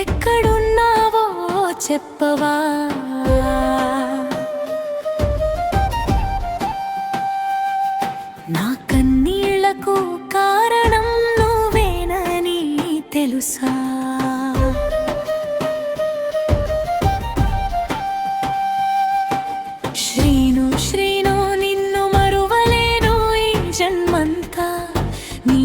ఎక్కడున్నావో చెప్పవా? నా కన్నీళ్ళకు కారణం నువ్వేనని తెలుసా? శ్రీను శ్రీను నిన్ను మరువలేను ఈ జన్మంతా. నీ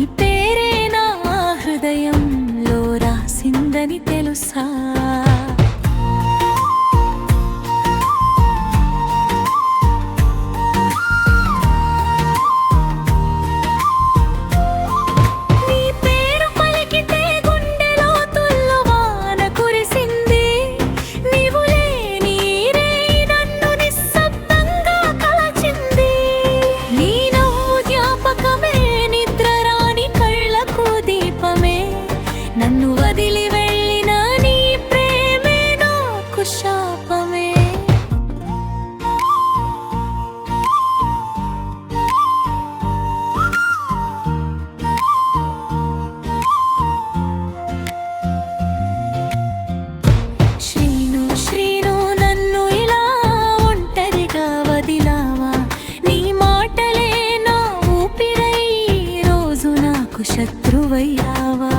గురువయ్యావా?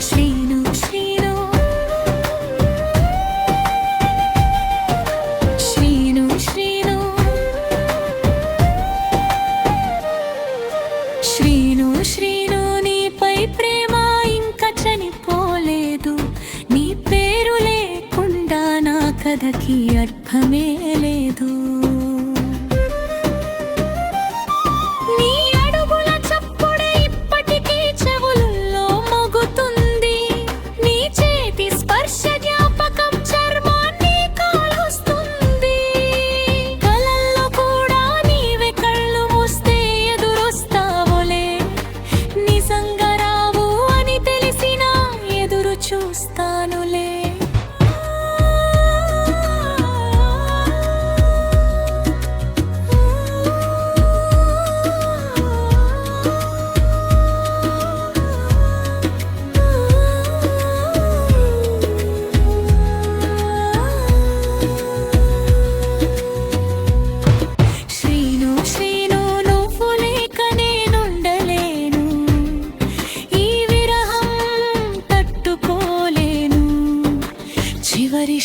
శ్రీను శ్రీను. శ్రీను శ్రీను. శ్రీను శ్రీ కథకి అర్థమే లేదు.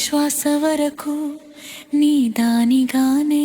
శ్వాస వరకు నీ దానిగానే